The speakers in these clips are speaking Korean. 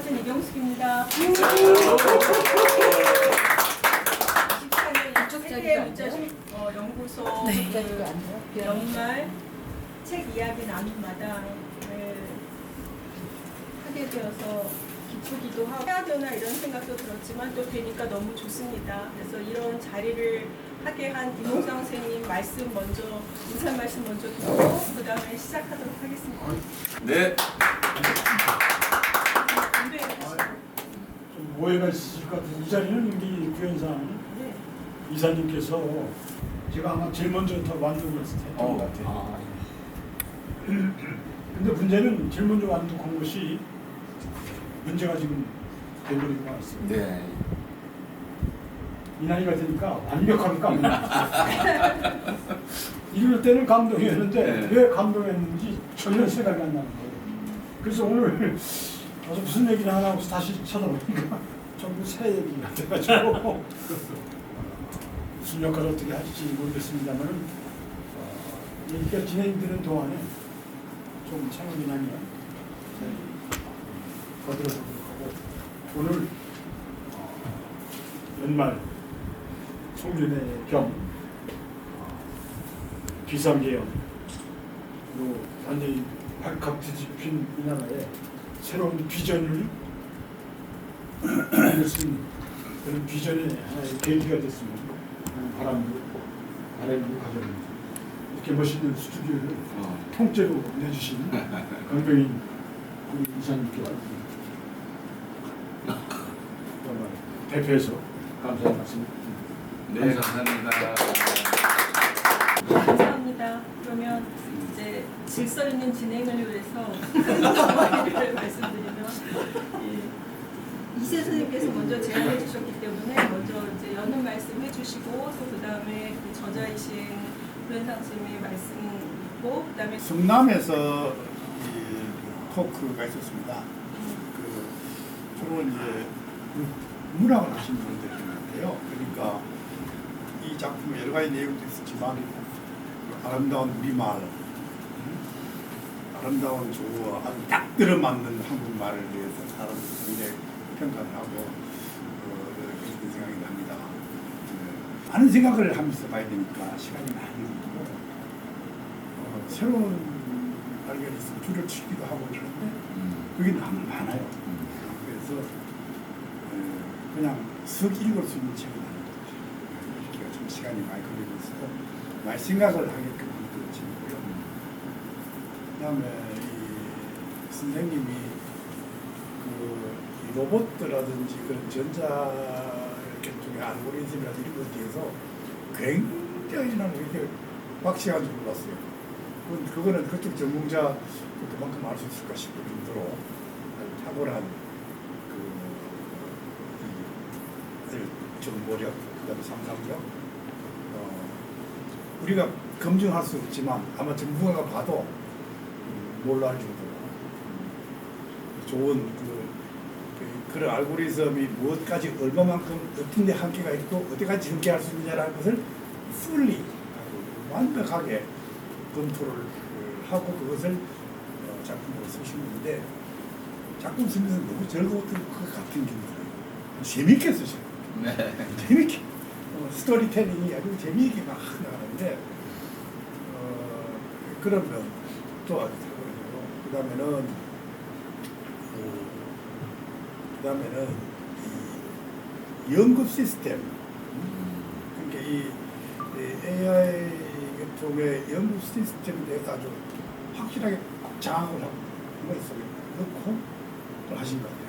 교사진 이경숙입니다. 24년 세계 문자식 어, 연구소 그 연말 책 이야기 나눔 마당을 하게 되어서 기쁘기도 하고 해야 되나 이런 생각도 들었지만 또 되니까 너무 좋습니다. 그래서 이런 자리를 하게 한 이몽상 선생님 말씀 먼저 인사 말씀 먼저 듣고 그 다음에 시작하도록 하겠습니다. 네. 준비해 주시고. 좀 오해가 있으실 것 같아요. 이 자리는 우리 구현상 네. 이사님께서 제가 아마 제일 먼저 더 완독했을 때 했던 어. 것 같아요. 근데 문제는 제일 먼저 완독한 것이 문제가 지금 돼버리고 말았어요. 네. 이 나이가 되니까 완벽하게 까먹나. 이럴 때는 감동이었는데 네. 왜 감동했는지 전혀 생각이 안 나는 거예요. 그래서 오늘 무슨 얘기를 하나 하고 다시 쳐다보니까 전부 새 얘기가 돼가지고 무슨 역할을 어떻게 할지 모르겠습니다만은 어, 얘기가 진행되는 동안에 좀 창업이 나 면 거들어서 하고 오늘 어, 연말 송년회 겸 어, 비상계엄 로 완전히 발칵 뒤집힌 이 나라에 새로운 비전을 그런 비전의 하나의 계기가 됐으면 바람도 바람도 가져옵니다. 이렇게 멋있는 스튜디오를 어. 통째로 내주신 강병인 우리 이사님께 대표해서 감사의 말씀 네, 감사합니다. 감사합니다. 그러면 이제 질서 있는 진행을 위해서 말씀드리면 이 이세 선생님께서 먼저 제안해 주셨기 때문에 먼저 이제 여는 말씀 해주시고 또 그 다음에 그 저자이신 구현상 선생님의 말씀 있고 그 다음에 성남에서 이 토크가 있었습니다. 그 주로 이제 문학을 하신 분들인데요. 그러니까 이 작품에 여러 가지 내용도 있었지만 그 아름다운 우리말, 음, 아름다운 조어, 아주 딱 들어맞는 한국말을 위해서 사람들이 평가를 하고 어, 그런 생각이 납니다. 네. 많은 생각을 하면서 봐야 되니까 시간이 많이 걸리고 어, 새로운 발견이 있으면 줄을 치기도 하고 그러는데 음. 그게 너무 많아요. 음. 그래서 어, 그냥 쓱 읽을 수 있는 책은 아니거든요. 읽기가 좀 시간이 많이 걸리고 있어서 많이 생각을 하게끔 하는 그런 책이고요. 그 다음에 이 선생님이 그이 로봇라든지 그런 전자 계통의 알고리즘이라든지 이런 것에 대해서 굉장히 나는 이렇게 박시한 줄 몰랐어요. 그거는 그쪽 전문자 그만큼 알 수 있을까 싶을 정도로 탁월한 그 이, 정보력, 그다음에 상상력, 어, 우리가 검증할 수 없지만 아마 전문가가 봐도 음, 놀랄 정도로 음, 좋은 그, 그, 그런 알고리즘이 무엇까지 얼마만큼 어떤 데 한계가 있고 어디까지 전개할 수 있느냐라는 것을 풀리 완벽하게 검토를 그, 하고 그것을 어, 작품으로 쓰신 분인데 작품 쓰면서 너무 즐거웠던 것 같은 게 있어요. 재밌게 쓰셔요. 네. 재밌게 어, 스토리텔링이 아주 재미있게 막 나가는데 어, 그런 면또 아주 탁월하고 그 다음에는 그 다음에는 이 연구 시스템 음. 그러니까 이, 이 AI 쪽의 연구 시스템에 대해서 아주 확실하게 장악을 하고 머릿속에 넣고 또 하신 것 같아요.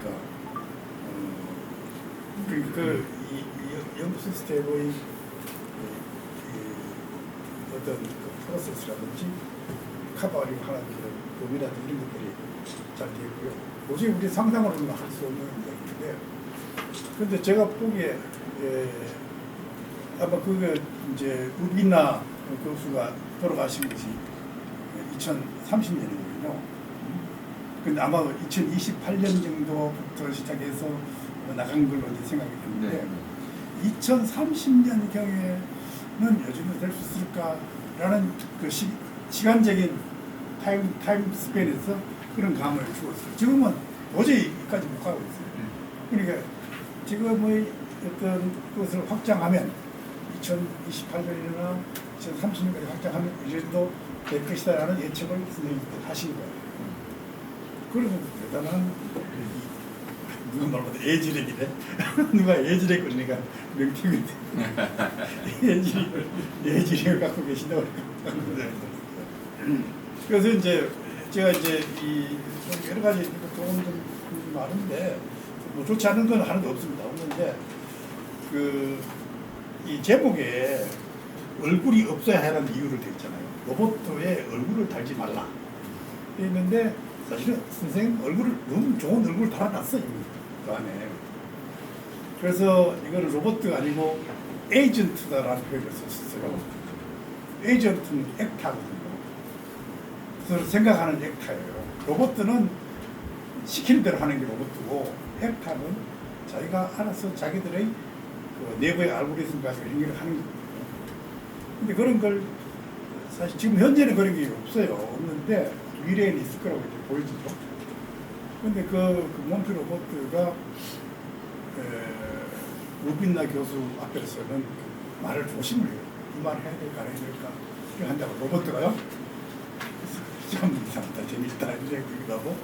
그러니까 어, 그, 그 이, 이 연구 시스템의 이, 이 어떤 그 프로세스라든지 카바리고 하는 범위라든지 이런 것들이 잘 되어 있고요. 도저히 우리 상상으로는 할 수 없는 것인데 근데 제가 보기에 예, 아마 그게 이제 우비나 교수가 돌아가신 것이 2030년이거든요. 근데 아마 2028년 정도부터 시작해서 나간 걸로 이제 생각이 네. 드는데 2030년 경에는 여전히 될수 있을까라는 그 시, 시간적인 타임 타임 스페인에서 그런 감을 주었어요. 지금은 도저히 여기까지 못 가고 있어요. 그러니까 지금의 어떤 것을 확장하면 2028년이나 2030년까지 확장하면 이 정도 될 것이다라는 예측을 선생님이 하신 거예요. 그리고 대단한 이- 누가 말보다 예지력이네. 누가 예지력 그러니까 명칭인데 예지력을 갖고 계신다고 그러니까. 그래서 이제 제가 이제 이좀 여러 가지 좀 많은데 뭐 좋지 않은 건 하나도 없습니다. 없는데 그 이 제목에 얼굴이 없어야 하는 이유를 돼 있잖아요. 로봇에 얼굴을 달지 말라. 돼 있는데 사실은 선생님 얼굴을 너무 좋은 얼굴 달아놨어 이미 그 안에. 그래서 이거는 로봇도 아니고 에이전트다라는 표현을 썼어요. 에이전트는 액타거든요. 그래서 생각하는 액타예요. 로봇은 시키는 대로 하는 게 로봇이고 액타는 자기가 알아서 자기들의 그 내부의 알고리즘 가지고 행위를 하는 거거든요. 근데 그런 걸 사실 지금 현재는 그런 게 없어요. 없는데 미래에는 있을 거라고 이제 보여지죠. 근데 그, 그 몬피 로봇가 루빈나 교수 앞에서는 그 말을 조심을 해요. 이 말을 해야 될까 안 해야 될까 한다고 로봇가요. 참 이상하다. 재밌다. 이런 생각이기도 하고.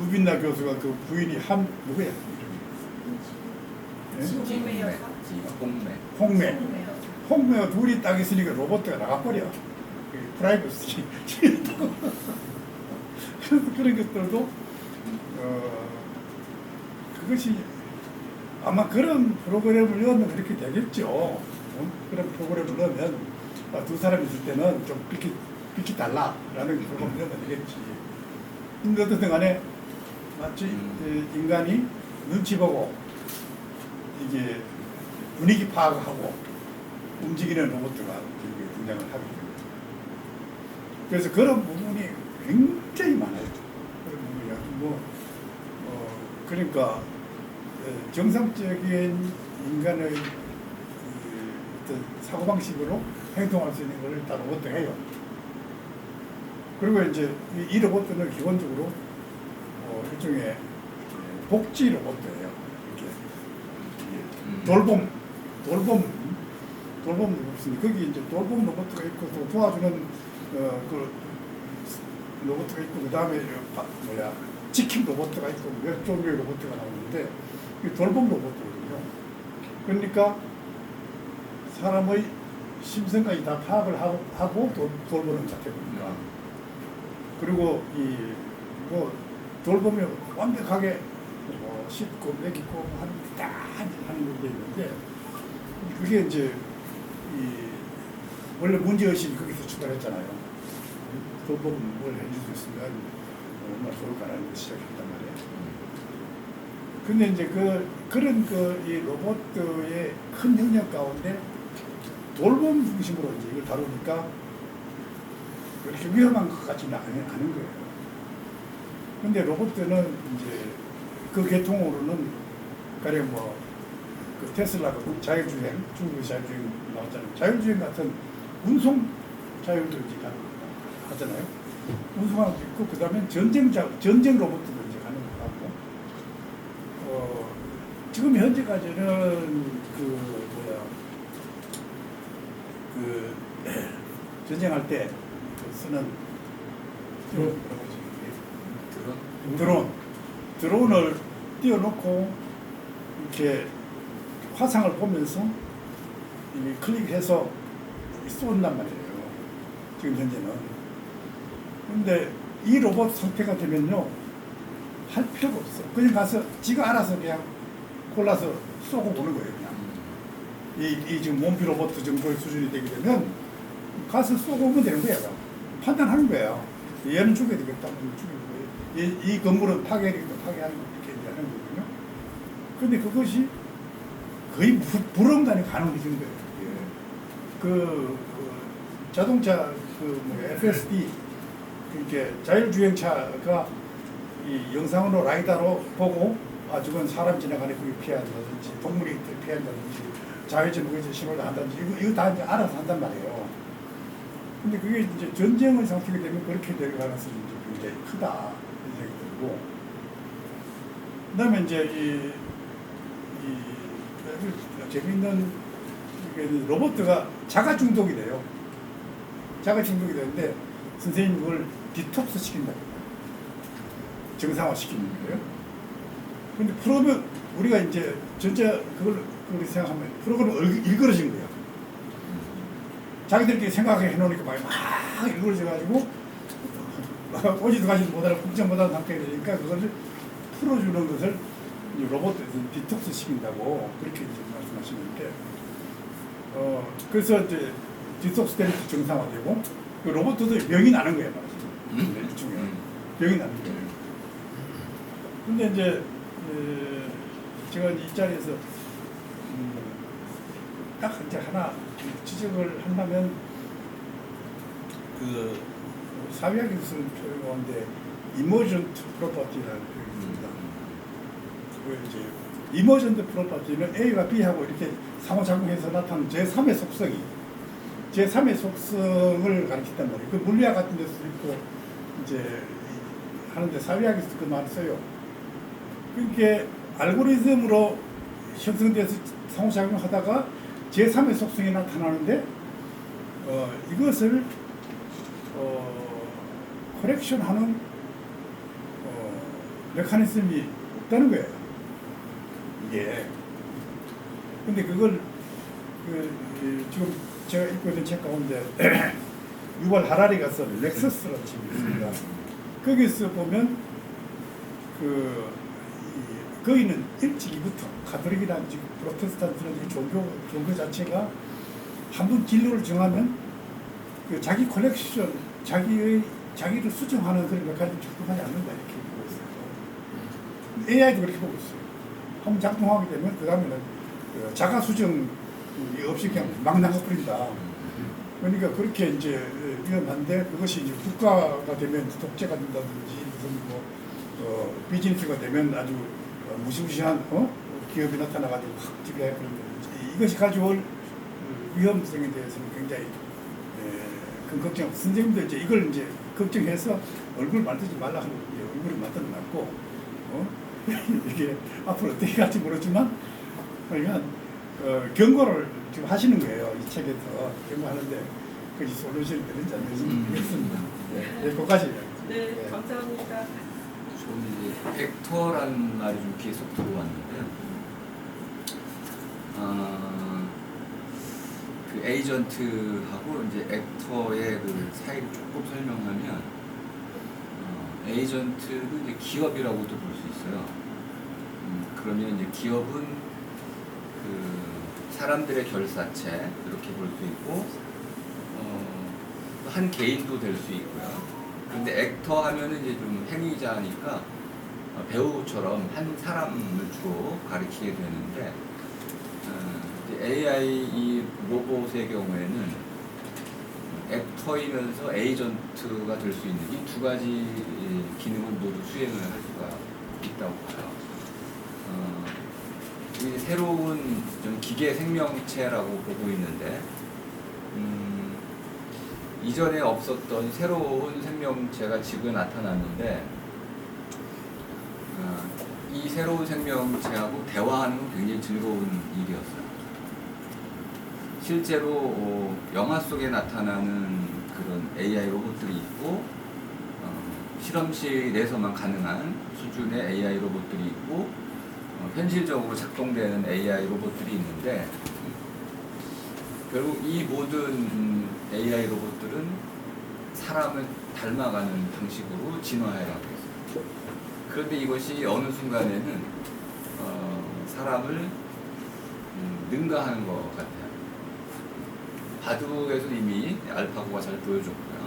루빈나 교수가 그 부인이 한 누구야? 이름이. 예? 홍매요. 홍매. 홍매. 홍매와 둘이 딱 있으니까 로봇가 나가버려. 그 프라이버시. 그래서 그런 것들도 어, 그것이 아마 그런 프로그램을 넣으면 그렇게 되겠죠. 어? 그런 프로그램을 넣으면 아, 두 사람 있을 때는 좀비 키, 비키 달라라는 넣으면 되겠지 근데 어쨌든 간에 마치 음. 에, 인간이 눈치 보고 이게 분위기 파악하고 움직이는 이렇게 등장을 하게 됩니다. 그래서 그런 부분이 굉장히 많아요. 그런 부분이 아주 뭐 어, 그러니까 에, 정상적인 인간의 이 어떤 사고 방식으로 행동할 수 있는 것을 다 로봇들 해요. 그리고 이제 이, 이 로봇들은 기본적으로 어, 일종의 복지 로봇들이에요. 이렇게 음. 돌봄, 돌봄, 돌봄 로봇이 거기 이제 돌봄 로봇가 있고 또 도와주는 어 그 로봇가 있고 그 다음에 뭐야 지킴 로봇가 있고 몇 종류의 로봇가 나오는데 이 돌봄 로봇들이거든요. 그러니까 사람의 심성까지 다 파악을 하고, 하고 돌, 돌보는 자태입니다. 그리고 이뭐 돌보면 완벽하게 뭐 씻고 먹이고 하는 다 하는 게 있는데 그게 이제 이 원래 문제 의식이 거기서 출발했잖아요. 돌보면 뭘 해줄 수 있으면 얼마나 좋을까라는 걸 시작했단 말이에요. 근데 이제 그 그런 그 이 로봇의 큰 영역 가운데 돌봄 중심으로 이제 이걸 다루니까 그렇게 위험한 것 같지는 않- 않은 거예요. 근데 로봇들은 이제 그 계통으로는 가령 뭐 그 테슬라가 그 자율주행 중국의 자율주행 나왔잖아요. 자율주행 같은 운송 자율도 이제 가능 하잖아요. 운송하고 있고 그 다음에 전쟁 자 전쟁 로봇도 이제 가능 하고 어 지금 현재까지는 그 뭐야 그 전쟁할 때 쓰는 그? 그런 드론 드론을 띄워놓고 이렇게 화상을 보면서 이 클릭해서 쏜단 말이에요. 지금 현재는. 근데 이 로봇 상태가 되면요 할 필요가 없어. 그냥 가서 지가 알아서 그냥 골라서 쏘고 오는 거예요. 그냥. 이, 이 지금 몸피 로봇 정도의 수준이 되게 되면 가서 쏘고 오면 되는. 그냥. 판단하는 거야. 얘는 죽여야 되겠다. 얘는 죽이고. 이, 이 건물은 파괴되겠다. 파괴하는 거 이렇게 이제 하는 거거든요. 근데 그것이 거의 부, 불응단이 가능해지는 거예요. 예. 그, 그 자동차 그 뭐, FSD 이렇게 자율주행차가 이 영상으로 라이다로 보고 아 저건 사람 지나가는 그게 피한다든지 동물이 피한다든지 자율주행에서 신호를 한다든지 이거 이거 다 이제 알아서 한단 말이에요. 근데 그게 이제 전쟁의 상태가 되면 그렇게 될 가능성이 굉장히 크다 이런 생각이 들고 그 다음에 이제 이, 이 아주 재밌는 로봇가 자가 중독이 돼요. 자가 중독이 되는데 선생님이 그걸 디톡스 시킨다. 정상화 시키는 거예요. 근데 프로그램 우리가 이제 전체 그걸 그렇게 생각하면 프로그램 을- 일그러진 거예요. 자기들끼리 생각해 놓으니까 막, 막 일그러져 가지고 오지도 가지도 못하는 국정 못하는 상태가 되니까 그것을 풀어주는 것을 로봇에서 디톡스 시킨다고 그렇게 이제 말씀하시는데 어 그래서 이제 디톡스 때문에 정상화되고 그 로봇도 병이 나는 거예요 말이죠. 네, 일종의 병이 나는 거예요. 근데 이제 에, 제가 이제 이 자리에서 음, 딱 이제 하나 지적을 한다면 그 사회학 기술 표현 가운데 이머전트 프로퍼티라는 표현이 있습니다. 그 이제 이머전트 프로퍼티는 A와 B하고 이렇게 상호작용해서 나타나는 제3의 속성이 제3의 속성을 가리킨단 말이에요. 그 물리학 같은 데서도 있고 이제 하는데 사회학에서 그 말을 써요. 그게 알고리즘으로 형성돼서 상호작용하다가 제3의 속성이 나타나는데 어, 이것을 어, 커렉션하는 어, 메커니즘이 없다는 거예요. 이게. 근데 그걸 그, 그 지금 제가 읽고 있는 책 가운데 유발 하라리가 쓴 렉서스라는 책이 있습니다. 거기서 보면 그 이, 거기는 일찍이부터 가톨릭이라든지 프로테스탄트라든지 종교 종교 자체가 한 번 진로를 정하면 그 자기 컬렉션, 자기의 자기를 수정하는 그런 메커니즘 작동하지 않는다 이렇게 보고 있어요. AI도 그렇게 보고 있어요. 한번 작동하게 되면 그 다음에는 그 자가 수정이 없이 그냥 막 나가버린다. 그러니까 그렇게 이제 위험한데 그것이 이제 국가가 되면 독재가 된다든지 무슨 뭐 어, 비즈니스가 되면 아주 어, 무시무시한 어? 기업이 나타나가지고 확 지배해버린다든지 이것이 가져올 위험성에 대해서는 굉장히 에, 큰 걱정. 선생님도 이제 이걸 이제 걱정해서 얼굴 만들지 말라 하는 게 얼굴을 만들어 놨고 어? 이게 앞으로 어떻게 갈지 모르지만 그러니까 어, 경고를 지금 하시는 거예요 이 책에서 경고하는데 그게 솔루션이 되는지 안 되는지 음. 모르겠습니다. 네, 네, 거기까지. 네, 감사합니다. 저는 이제 액터라는 말이 좀 귀에 쏙 들어왔는데, 아, 그 에이전트하고 이제 액터의 그 사이를 조금 설명하면, 어, 에이전트는 이제 기업이라고도 볼 수 있어요. 음, 그러면 이제 기업은 그 사람들의 결사체 이렇게 볼 수 있고, 어, 한 개인도 될 수 있고요. 근데 액터 하면은 이제 좀 행위자니까 어, 배우처럼 한 사람을 주로 가리키게 되는데 어, AI 이 로봇의 경우에는 액터이면서 에이전트가 될 수 있는 이 두 가지 기능을 모두 수행을 할 수가 있다고 봐요. 어, 이 새로운 좀 기계 생명체라고 보고 있는데 음, 이전에 없었던 새로운 생명체가 지금 나타났는데 아, 이 새로운 생명체하고 대화하는 건 굉장히 즐거운 일이었어요. 실제로 어, 영화 속에 나타나는 그런 AI 로봇들이 있고 어, 실험실에서만 가능한 수준의 AI 로봇들이 있고 어, 현실적으로 작동되는 AI 로봇들이 있는데 결국 이 모든 음, AI 로봇들은 사람을 닮아가는 방식으로 진화해가고 있어요. 그런데 이것이 어느 순간에는 어, 사람을 음, 능가하는 것 같아요. 바둑에서 이미 알파고가 잘 보여줬고요.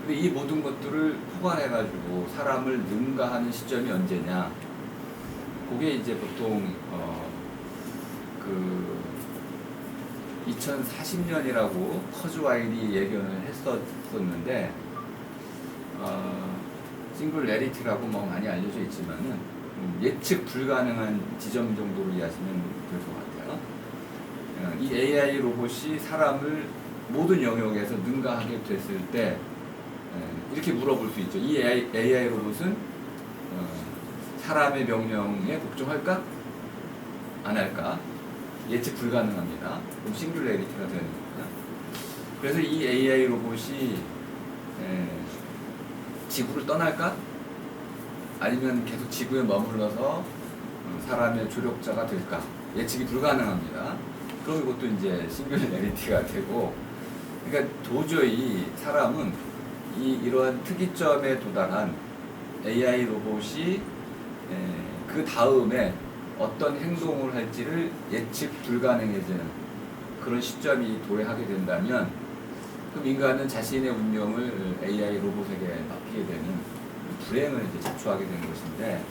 근데 이 모든 것들을 포괄해가지고 사람을 능가하는 시점이 언제냐? 그게 이제 보통 어, 그 2040년이라고 커즈와일이 예견을 했었었는데 어, 싱글레리티라고 뭐 많이 알려져 있지만은 음, 예측 불가능한 지점 정도로 이해하시면 될 것 같아요. 어, 이 AI 로봇이 사람을 모든 영역에서 능가하게 됐을 때 에, 이렇게 물어볼 수 있죠. 이 AI, AI 로봇은 어, 사람의 명령에 복종할까? 안 할까? 예측 불가능합니다. 그럼 싱귤레리티가 되는 겁니다. 그래서 이 AI 로봇이 에, 지구를 떠날까? 아니면 계속 지구에 머물러서 어, 사람의 조력자가 될까? 예측이 불가능합니다. 그럼 이것도 이제 싱귤레리티가 되고, 그러니까 도저히 사람은 이 이러한 특이점에 도달한 AI 로봇이 에, 그 다음에 어떤 행동을 할지를 예측 불가능해지는 그런 시점이 도래하게 된다면 그럼 인간은 자신의 운명을 AI 로봇에게 맡기게 되는 불행을 이제 자초하게 되는 것인데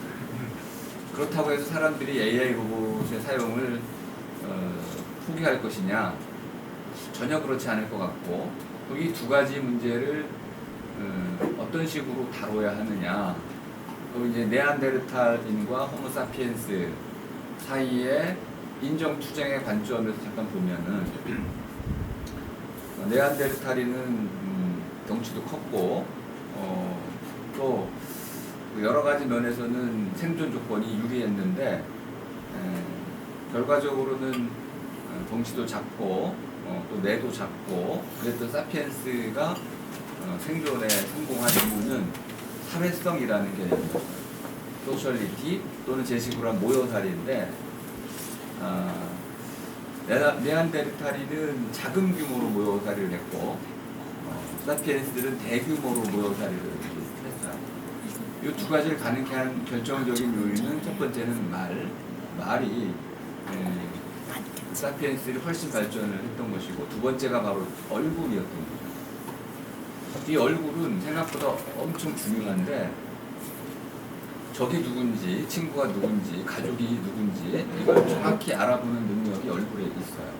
그렇다고 해서 사람들이 AI 로봇의 사용을 어, 포기할 것이냐? 전혀 그렇지 않을 것 같고 이 두 가지 문제를 어, 어떤 식으로 다뤄야 하느냐? 그리고 이제 네안데르탈인과 호모사피엔스 사이의 인정 투쟁의 관점에서 잠깐 보면은 어, 네안데르탈인은 음, 덩치도 컸고 어, 또 여러 가지 면에서는 생존 조건이 유리했는데 에, 결과적으로는 어, 덩치도 작고 어, 또 뇌도 작고 그랬던 사피엔스가 어, 생존에 성공한 이유는 사회성이라는 개념이죠. 소셜리티 또는 제식으로 한 모여살인데 아, 네아- 네안데르탈인은 작은 규모로 모여살이를 했고 어, 사피엔스들은 대규모로 모여살이를 했어요. 이 두 가지를 가능케 한 결정적인 요인은 첫 번째는 말, 말이 에, 사피엔스들이 훨씬 발전을 했던 것이고 두 번째가 바로 얼굴이었던 거죠. 이 얼굴은 생각보다 엄청 중요한데 적이 누군지, 친구가 누군지, 가족이 누군지 이걸 정확히 알아보는 능력이 얼굴에 있어요.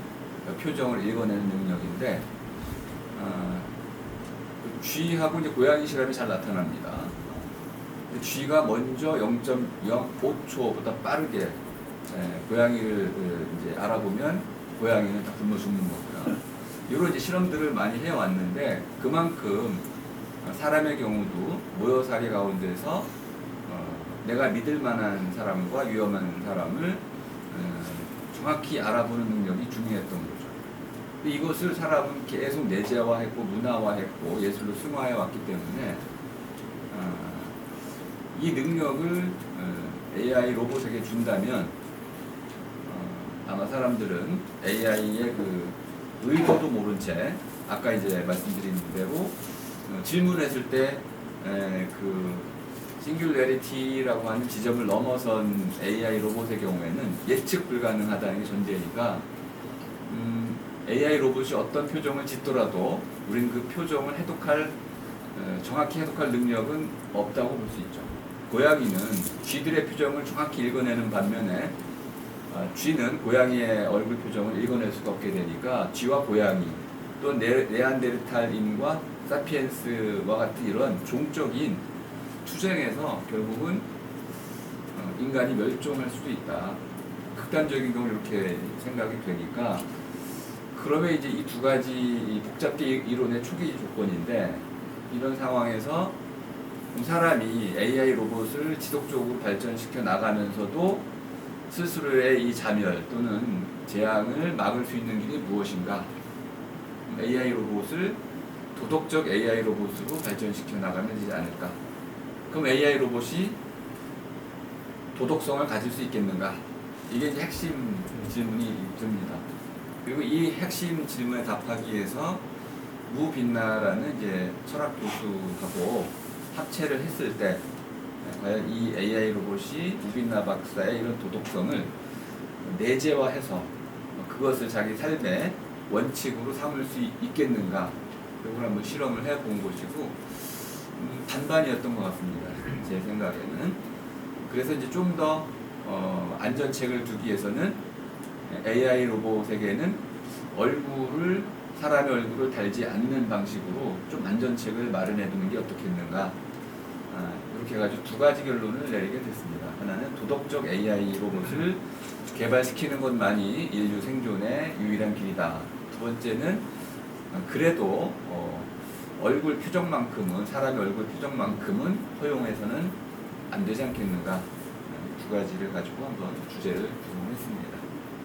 그러니까 표정을 읽어내는 능력인데 아, 쥐하고 이제 고양이 실험이 잘 나타납니다. 쥐가 먼저 0.05초보다 빠르게 예, 고양이를 그, 이제 알아보면 고양이는 다 굶어 죽는 거고요. 이런 이제 실험들을 많이 해왔는데 그만큼 사람의 경우도 모여살이 가운데서 어, 내가 믿을 만한 사람과 위험한 사람을 어, 정확히 알아보는 능력이 중요했던 거죠. 이것을 사람은 계속 내재화했고 문화화했고 예술로 승화해 왔기 때문에 어, 이 능력을 어, AI 로봇에게 준다면 어, 아마 사람들은 AI의 그 의도도 모른 채 아까 이제 말씀드린 대로 어, 질문했을 때그 싱귤레리티라고 하는 지점을 넘어선 AI 로봇의 경우에는 예측 불가능하다는 게 전제니까 음, AI 로봇이 어떤 표정을 짓더라도 우리는 그 표정을 해독할 어, 정확히 해독할 능력은 없다고 볼 수 있죠. 고양이는 쥐들의 표정을 정확히 읽어내는 반면에 아, 쥐는 고양이의 얼굴 표정을 읽어낼 수가 없게 되니까 쥐와 고양이 또 네, 네안데르탈인과 사피엔스와 같은 이런 종적인 투쟁에서 결국은 어, 인간이 멸종할 수도 있다. 극단적인 경우 이렇게 생각이 되니까 그러면 이제 이 두 가지 이 복잡계 이론의 초기 조건인데 이런 상황에서 사람이 AI 로봇을 지속적으로 발전시켜 나가면서도 스스로의 이 자멸 또는 재앙을 막을 수 있는 길이 무엇인가? AI 로봇을 도덕적 AI 로봇으로 발전시켜 나가면 되지 않을까? 그럼 AI 로봇이 도덕성을 가질 수 있겠는가? 이게 이제 핵심 질문이 듭니다. 그리고 이 핵심 질문에 답하기 위해서 무빛나라는 이제 철학 교수하고 합체를 했을 때 과연 이 AI 로봇이 무빛나 박사의 이런 도덕성을 내재화해서 그것을 자기 삶의 원칙으로 삼을 수 있겠는가? 이걸 한번 실험을 해본 것이고 음, 반반이었던 것 같습니다. 제 생각에는. 그래서 이제 좀더 어, 안전책을 두기 위해서는 AI 로봇에게는 얼굴을 사람의 얼굴을 달지 않는 방식으로 좀 안전책을 마련해 두는 게 어떻겠는가. 아, 이렇게 해가지고 두 가지 결론을 내리게 됐습니다. 하나는 도덕적 AI 로봇을 개발시키는 것만이 인류 생존의 유일한 길이다. 두 번째는 어, 그래도 어, 얼굴 표정만큼은 사람의 얼굴 표정만큼은 허용해서는 안 되지 않겠는가 가지를 가지고 한번 주제를 구성했습니다.